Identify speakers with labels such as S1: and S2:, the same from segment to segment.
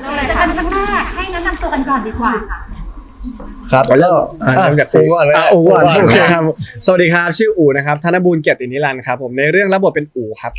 S1: เราจะกันครั้งแรกให้แนะนำตัวกันก่อนดีกว่าค่ะ
S2: ครับ
S3: เริ่มอะ
S2: อะ
S3: เริ่มจาก
S2: อูก่อนเลย
S3: อะอูก่อน
S2: อูก่อน
S3: โอเคครับสวัสดีครับ ชื่ออูนะครับธนบูลเกียรตินิรันดร์ครับผมในเรื่องรับบทเป็นอูครับ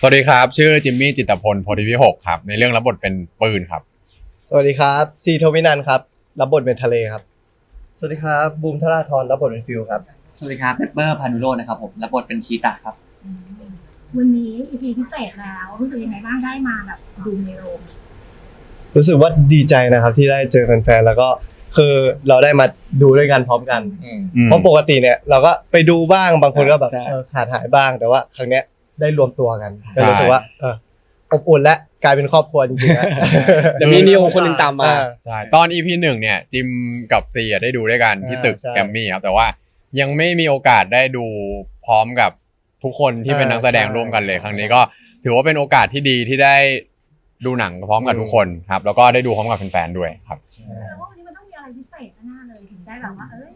S4: สวัสดีครับ ชื่อจิมมี่จิตรพลโพธิวิหกครับ ในเรื่องรับบทเป็นปืนครับ
S2: สวัสดีครับซีโทวินันท์ครับ รับบทเป็นทะเลครับ สวัสดีครับบูมธราธรรับบทเป็นฟิลครับ
S5: สวัสดีครับเปปเปอร์พานุโรจน์นะครับผมรับบทเป็นคีตะครับ
S1: วันนี้ EP พิเศษแล้วรู้สึกยังไงบ้างได้มาแบบดูในโรง
S2: รู้สึกว่าดีใจนะครับที่ได้เจอแฟนๆแล้วก็ คือเราได้มาดูด้วยกันพร้อมกัน เพราะปกติเนี่ยเราก็ไปดูบ้างบางคนก็แบบ
S3: ใช่
S2: เออขาดหายบ้างแต่ว่าครั้งเนี้ยได้รวมตัวกันก็
S4: ใช่
S2: รู้สึกว่าเอออบอุ่นและกลายเป็นครอบครัวจริงๆนะ
S3: เดี๋ยวมีนิวคนหนึ่งตามมา
S2: อ่
S4: ใช่ตอน EP หนึ่งเนี่ย จิมกับตีอะได้ดูด้วยกันที่ตึก
S2: อ่าใช่
S4: แกรมมี่ครับ แต่ว่ายังไม่มีโอกาสได้ดูพร้อมกับทุกคนที่เป็น
S2: อ่า
S4: นักแสดง
S2: ใช่
S4: ร่วมกันเลยครั้งนี้ก็ถือว่าเป็นโอกาสที่ดีที่ได้ดูหนังพร้อมกับทุกคนครับ แล้วก็ได้ดูพร้อมกับแฟนๆด้วยครับ
S1: แต่ว่าวันนี้ ได้แบบว่าเอ้ย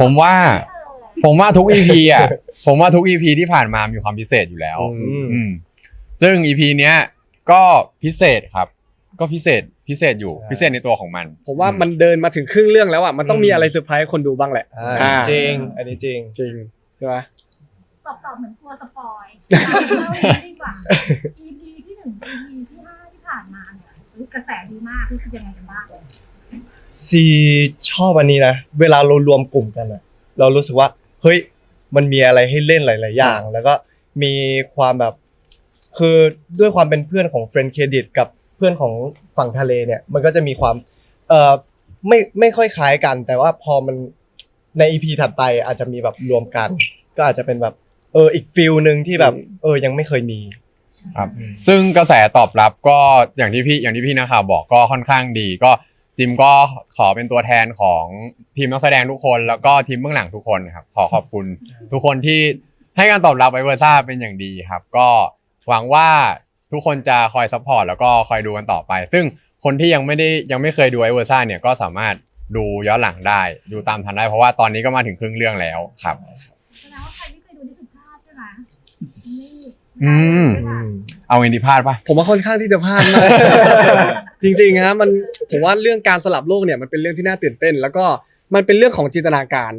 S4: ผมว่า ผมว่าทุก EP อะ ผมว่าทุก EP ที่ผ่านมามีความพิเศษอยู่แล้ว
S2: อืม
S4: อืมซึ่ง EP เนี้ย ก็พิเศษครับ ก็พิเศษพิเศษอยู่
S2: ใช่
S4: พิเศษในตัวของมัน
S3: ผมว่ามันเดินมาถึงครึ่งเรื่องแล้วอะมันต้องมีอะไรเซอร์ไพรส์ให้คนดูบ้างแหละ
S2: อ่า
S3: อ่า
S2: จริง อันนี้จริง
S3: จริงใช่ไหม
S1: ตอบตอบเหมือนกลัวสปอยเราดีกว่า EP ที่หนึ่ง EP ที่ห้าที่ผ่านมาเนี่ยกระแสดีมากรู้สึกยังไงกันบ้าง
S2: ซีชอบอันนี้นะ เวลาเรารวมกลุ่มกันอะเรารู้สึกว่า เฮ้ย มันมีอะไรให้เล่นหลาย ๆ อย่าง แล้วก็มีความแบบ คือด้วยความเป็นเพื่อนของเฟรนด์เครดิตกับเพื่อนของฝั่งทะเลเนี่ย มันก็จะมีความ เอ่อ ไม่ไม่ค่อยคล้ายกัน แต่ว่าพอมันในอีพีถัดไปอาจจะมีแบบรวมกัน ก็อาจจะเป็นแบบ เออ อีกฟิลหนึ่งที่แบบ เออ ยังไม่เคยมี
S4: ครับ ซึ่งกระแสตอบรับก็อย่างที่พี่อย่างที่พี่นักข่าวบอกก็ค่อนข้างดีก็ จิมก็ขอเป็นตัวแทนของทีมนักแสดงทุกคน แล้วก็ทีมเบื้องหลังทุกคนครับขอขอบคุณทุกคนที่ให้การตอบรับไวเวอร์ซ่าเป็นอย่างดีครับ ก็หวังว่าทุกคนจะคอยซัพพอร์ตแล้วก็คอยดูกันต่อไป ซึ่งคนที่ยังไม่ได้ยังไม่เคยดูไวเวอร์ซ่าเนี่ยก็สามารถดูย้อนหลังได้ ดูตามทันได้เพราะว่าตอนนี้ก็มาถึงครึ่งเรื่องแล้วครับ
S1: แสดงว่าใครไม่เคยดูนี่คือพลาดใช่ไหมนี่
S4: อืม
S1: ใช่ไห
S4: เอาเงินที่พลาดปะ
S3: ผมว่าค่อนข้างที่จะพลาดมาก จริงๆฮะมันผมว่าเรื่องการสลับโลกเนี่ยมันเป็นเรื่องที่น่าตื่นเต้น แล้วก็มันเป็นเรื่องของจินตนาการ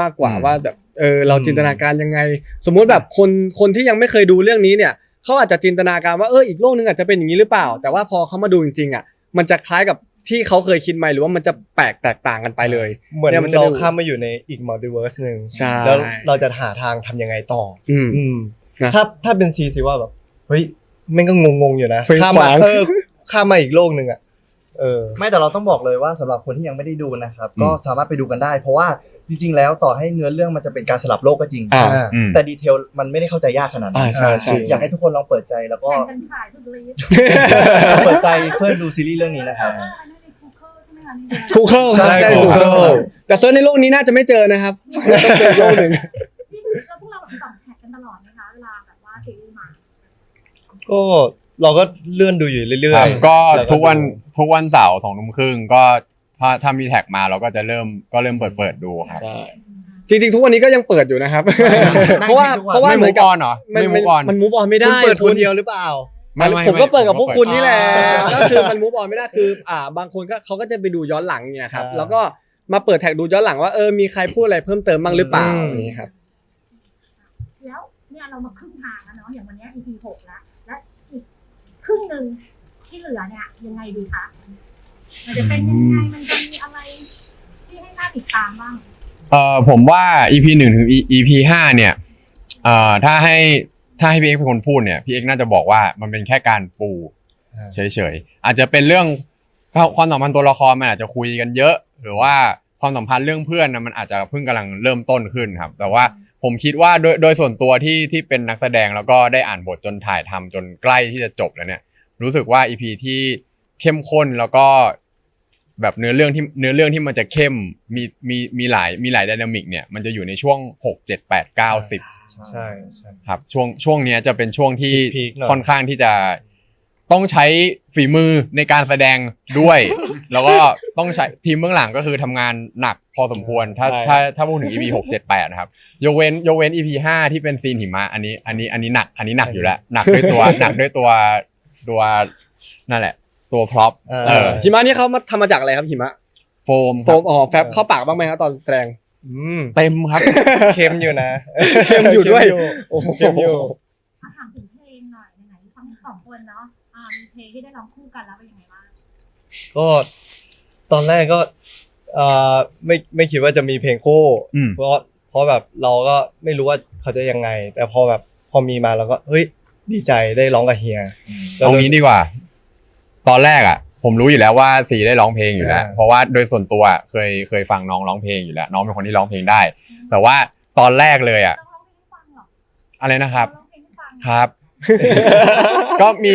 S3: มากกว่า
S4: อืม
S3: ว่าแบบเออเราจินตนาการยังไง สมมุติแบบคนคนที่ยังไม่เคยดูเรื่องนี้เนี่ยเขาอาจจะจินตนาการว่าเอออีกโลกนึงอาจจะเป็นอย่างนี้หรือเปล่า แต่ว่าพอเขามาดูจริงๆอะมันจะคล้ายกับที่เขาเคยคิดไหมหรือว่ามันจะแปลกแตกต่างกันไปเลย
S2: เหมือน
S3: เนี่ยมันจะ
S2: เรา
S3: ดู
S2: ข้ามมาอยู่ในอีกมัลติเวิร์สหนึ่ง
S3: ใช่
S2: แล้วเราจะหาทางทำยังไงต่อ
S3: อืม
S2: อืม
S3: นะ
S2: ถ้าถ้าเป็นซีซีว่าแบบเฮ้ยแม่งก็งงๆอยู่นะ
S3: เฟ้ง
S2: ข้าม
S3: ข
S2: มาวา
S3: ง
S2: เออ ข้ามมาอีกโลกหนึ่งอะเออ
S6: ไม่แต่เราต้องบอกเลยว่าสำหรับคนที่ยังไม่ได้ดูนะครับ
S4: อืม
S6: ก็สามารถไปดูกันได้ เพราะว่าจริง ๆ แล้วต่อให้เนื้อเรื่องมันจะเป็นการสลับโลกก็จริง
S3: อ่า
S4: อืม
S6: แต่ดีเทลมันไม่ได้เข้าใจยากขนาดนั้
S3: อ่านใช่ใช่
S6: อยากให้ทุกคนลองเปิดใจแล้วก็
S1: แข่งกันฉายสุดฤทธิ์
S6: เปิดใจเพื่อดูซีรีส์เรื่องนี้นะครับ
S1: อันนั้นในคูเคิลใช่ไหมคะนี่
S3: คูเคิล
S2: ใช่ Google
S3: แต่เซิร์ชในโลกนี้น่าจะไม่เจอนะครับต้องเป็นโลกหนึ่ง
S1: นี่เราพวกเราแบบส่องแท็กกันตลอดไหมคะเวลาแบบว่าซีรีส์มา
S2: ก็ เราก็เลื่อนดูอยู่เรื่
S4: ค
S2: อ
S4: รั
S2: ย
S4: บ
S2: ๆ
S4: ก็
S2: แล้ว
S4: ทุกวัน
S2: ดู
S4: ทุกวันเสาร์สองทุ่มครึ่งก็ถ้าถ้ามีแท็กมาเราก็จะเริ่มก็เริ่มเปิดเปิดดูครับ
S3: ใช่จริงๆ ทุกวันนี้ก็ยังเปิดอยู่นะครับ เพราะว่า
S6: ทุกวัน
S3: เพราะว่า
S4: ไม่
S3: เหมื
S4: มู
S3: อน
S4: ฟ
S3: กับ
S4: ออนเหรอ
S3: มัน
S4: ไม่มูฟออน
S3: มันมูฟออนไม่
S2: คุ
S3: ได้
S2: ณเปิดคน
S3: ณ
S2: เดียวหรือเปล่า
S4: ไม่ไม่
S3: ผมก็เปิดกับพวก
S4: ไม่
S3: คุณนี่แหละ
S2: อ๋อ
S3: ก็คือมันมูฟออนไม่ได้คืออ่า บางคนก็เขาก็จะไปดูย้อนหลังเนี่ยครับ
S2: อ่า
S3: แล้วก็มาเปิดแท็กดูย้อนหลังว่าเออมีใครพูดอะไรเพิ่มเติมบ้างหรือเปล่า
S2: อืม
S3: อย่างนี้ครับ
S1: แล้วเนี่ยเรามาครึ่งทางแล้วเนาะอย่างวันเนี้ย EP หกแล้วและอีก ครึ่งหนึ่งที่เหลือเนี่ยยังไงดีคะมันจะเป็นยังไงมันจะมีอะไรที่ให้น่าติดตามบ้าง
S4: เอ่อผมว่า EP หนึ่งถึง EP ห้าเนี่ยเอ่อถ้าให้ถ้าให้พี่เอ็กซ์เป็นคนพูดเนี่ยพี่เอ็กซ์น่าจะบอกว่ามันเป็นแค่การปู
S2: อ่า
S4: เฉยๆอาจจะเป็นเรื่องความสัมพันธ์ตัวละครมันอาจจะคุยกันเยอะ หรือว่าความสัมพันธ์เรื่องเพื่อนนะมันอาจจะเพิ่งกำลังเริ่มต้นขึ้นครับ แต่ว่า ผมคิดว่าโดยโดยส่วนตัวที่ที่เป็นนักแสดงแล้วก็ได้อ่านบทจนถ่ายทำจนใกล้ที่จะจบแล้วเนี่ย รู้สึกว่า EP ที่เข้มข้นแล้วก็แบบเนื้อเรื่องที่เนื้อเรื่องที่มันจะเข้มมีมีมีหลายมีหลายไดนามิกเนี่ยมันจะอยู่ในช่วงหกเจ็ดแปดเก้าสิบ
S2: ใช่ใช่
S4: ครับช่วงช่วงเนี้ยจะเป็นช่วงที่
S2: พีคๆหน่อย
S4: ค่อนข้างที่จะ ต้องใช้ฝีมือในการแสดงด้วย แล้วก็ต้องใช้ทีมเบื้องหลังก็คือทำงานหนักพอสมควร ถ้า
S3: ใช่
S4: ถ้าถ้าพูดถึง EP หกเจ็ดแปดนะครับ ยกเว้นยกเว้น EP ห้าที่เป็นซีนหิมะ อันนี้อันนี้อันนี้หนัก อันนี้หนักอยู่แล้ว หนักด้วยตัว หนักด้วยตัวตัวนั่นแหละ ตัวพร็อพ
S2: อ่า
S4: เออ
S3: หิมะนี่เขามาทำมาจากอะไรครับหิมะ
S4: โฟม
S3: โฟมอ๋อแฟบเข้าปากบ้างไหมครับตอนแสดง
S2: อืม
S4: เต็มครับ
S2: เค็มอยู่นะ
S3: เค็มอยู่ด้วย โอ้โห
S2: เค็มอยู่
S1: ทั้งสองคนเนาะอ่ามีเพลงที่ได้ร้องคู่กันแล้วเป็นยังไงบ้าง
S2: ก็ตอนแรกก็เอ่อไม่ไม่คิดว่าจะมีเพลงคู่
S4: อืม
S2: เพราะเพราะแบบเราก็ไม่รู้ว่าเขาจะยังไง แต่พอแบบพอมีมาเราก็เฮ้ยดีใจได้ร้องกับเฮีย
S4: เอางี้ดีกว่า ตอนแรกอะ ผมรู้อยู่แล้วว่าซีได้ร้องเพลงอยู่แล้ว
S2: อ่า
S4: เพราะว่าโดยส่วนตัวเคยเคยฟังน้องร้องเพลงอยู่แล้ว น้องเป็นคนที่ร้องเพลงได้ แต่ว่าตอนแรกเลยอะ
S1: ต้องร้องเพลงให้ฟังเหรอ
S4: อะไรนะครับ
S1: ต้องร้องเพลงให้ฟัง
S4: ครับ ก็มี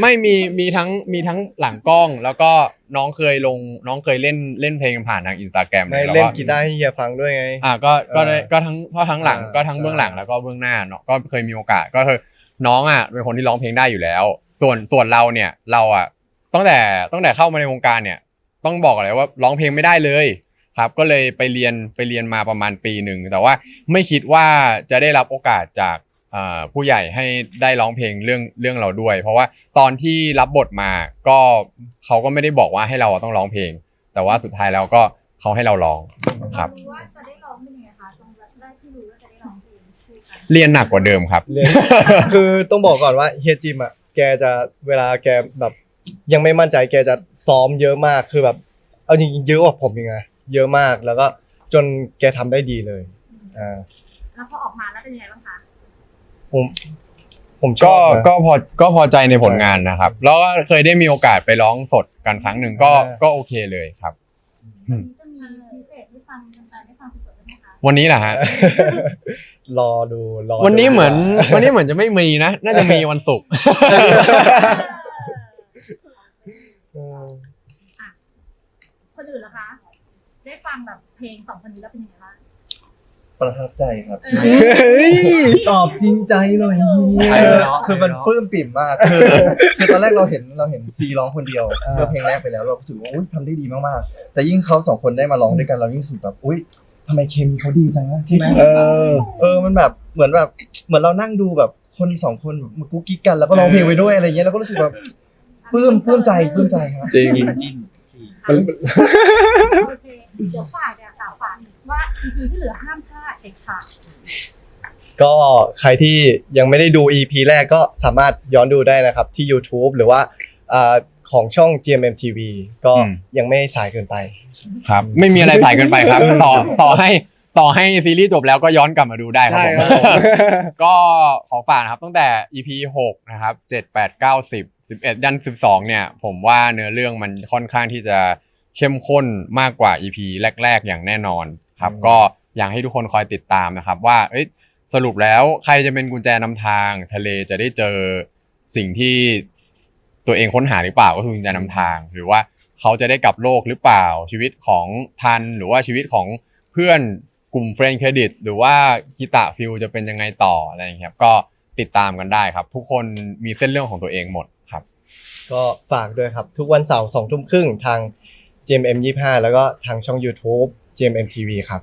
S4: ไม่มีมีทั้งมีทั้งหลังกล้อง แล้วก็น้องเคยลงน้องเคยเล่นเล่นเพลงผ่านทางอินสตาแกรม
S2: ไม่เล่นกีตาร์ให้เฮียฟังด้วยไง
S4: อ่าก็ก็ได้
S2: เออ
S4: ก็ทั้งก็ทั้งหลัง
S2: อ่า
S4: ก็ทั้งเบื้องหลัง
S2: ใช่
S4: แล้วก็เบื้องหน้าเนาะก็เคยมีโอกาสก็คือน้องอะเป็นคนที่ร้องเพลงได้อยู่แล้ว ส่วนส่วนเราเนี่ยเราอะตั้งแต่ตั้งแต่เข้ามาในวงการเนี่ย ต้องบอกเลยว่าร้องเพลงไม่ได้เลยครับก็เลยไปเรียนไปเรียนมาประมาณปีหนึ่งแต่ว่าไม่คิดว่าจะได้รับโอกาสจากอ่า ผู้ใหญ่ให้ได้ร้องเพลงเรื่องเรื่องเราด้วย เพราะว่าตอนที่รับบทมาก็เขาก็ไม่ได้บอกว่าให้เราต้องร้องเพลง แต่ว่าสุดท้ายแล้วก็เขาให้เราร้องครับ
S1: รู้ว่าจะได้ร้องเป็นยังไงคะตรงแรกที่รู้ว่าจะได้ร้องเพลงคู่กัน
S4: เรียนหนักกว่าเดิมครับ
S2: เรียนคือต้องบอกก่อนว่าเฮียจิมอะแกจะเวลาแกแบบยังไม่มั่นใจแกจะซ้อมเยอะมากคือแบบเอาจริงๆเยอะกว่าผมยังไงเยอะมากแล้วก็จนแกทำได้ดีเลยอ่า
S1: แล้วพอออกมาแล้วเป็นยังไงบ้างคะ
S2: ผมผมช
S4: ก็
S2: อบนะ
S4: ก็พอก็พอใจในผลงานนะครับ แล้วก็เคยได้มีโอกาสไปร้องสดกันครั้งหนึ่งก็
S2: อ่า
S4: ก็โอเคเลยครับ อืม
S1: จะมีพิเศษให้ฟังกันไปได้ฟังสดๆได้ไหมคะ
S4: วันนี้แหละฮะ
S2: รอดูรอดู
S4: วันนี้เหมือนวันนี้เหมือนจะไม่มีนะ น่าจะมีวันศุกร์
S2: เออ
S1: คนอื่นล่ะคะ ได้ฟังแบบเพลงสองคนนี้แล้วเป็นยังไงบ้าง
S6: ประทับใจครับ
S1: เออ
S2: ตอบจริงใจหน่อย
S5: ใช่
S6: คือ
S5: เนาะ
S6: คือมันปลื้มปิ่มมาก คือคือตอนแรกเราเห็นเราเห็นซีร้องคนเดียวเมื่อเพลงแรกไปแล้วเรารู้สึกว่าอุ้ยทำได้ดีมากๆ แต่ยิ่งเขาสองคนได้มาร้องด้วยกันเรายิ่งรู้สึกแบบอุ้ยทำไมเคมีเขาดีจังนะใช่ไหม
S3: เออ
S6: เออมันแบบเหมือนแบบเหมือนเรานั่งดูแบบคนสองคนมากุ๊กกิ๊กกันแล้วก็ร้องเพลงไปด้วยอะไรเงี้ยเราก็รู้สึกแบบปลื้มปลื้มใจปลื้มใจครับ
S3: จริง
S5: จิ้มจิ้มจิ้ม
S1: โอเคเดี๋ยวฝากเนี่ยสาวฝากว่า EP ที่เหลือห้ามพลาด เด็ดขาด
S2: ก็ใครที่ยังไม่ได้ดู EP แรกก็สามารถย้อนดูได้นะครับ ที่ YouTube หรือว่าอ่าของช่อง GMM TV ก็
S4: อืม
S2: ยังไม่สายเกินไป
S4: ครับ ไม่มีอะไรสายเกินไปครับ ต่อต่อให้ต่อให้ซีรีส์จบแล้วก็ย้อนกลับมาดูได้ครับ
S3: ใช่
S4: ผม
S3: ครับผม
S4: ก็ขอฝากนะครับตั้งแต่ EP 6นะครับ7 8 9 10 11ยัน12 เนี่ย ผมว่าเนื้อเรื่องมันค่อนข้างที่จะเข้มข้นมากกว่า EP แรก ๆ อย่างแน่นอนครับ
S2: อืม
S4: ก็ อยากให้ทุกคนคอยติดตามนะครับ ว่าเอ้ยสรุปแล้วใครจะเป็นกุญแจนำทาง ทะเลจะได้เจอสิ่งที่ตัวเองค้นหาหรือเปล่าก็คือกุญแจนำทาง หรือว่าเขาจะได้กลับโลกหรือเปล่าชีวิตของทันหรือว่าชีวิตของเพื่อนกลุ่มเฟรนด์เครดิตหรือว่าคิตะฟิลจะเป็นยังไงต่ออะไรอย่างเงี้ยครับก็ติดตามกันได้ครับ ทุกคนมีเส้นเรื่องของตัวเองหมดครับ
S2: ก็ฝากด้วยครับ ทุกวันเสาร์สองทุ่มครึ่งทาง GMM 25 แล้วก็ทางช่อง YouTube GMM TV ครับ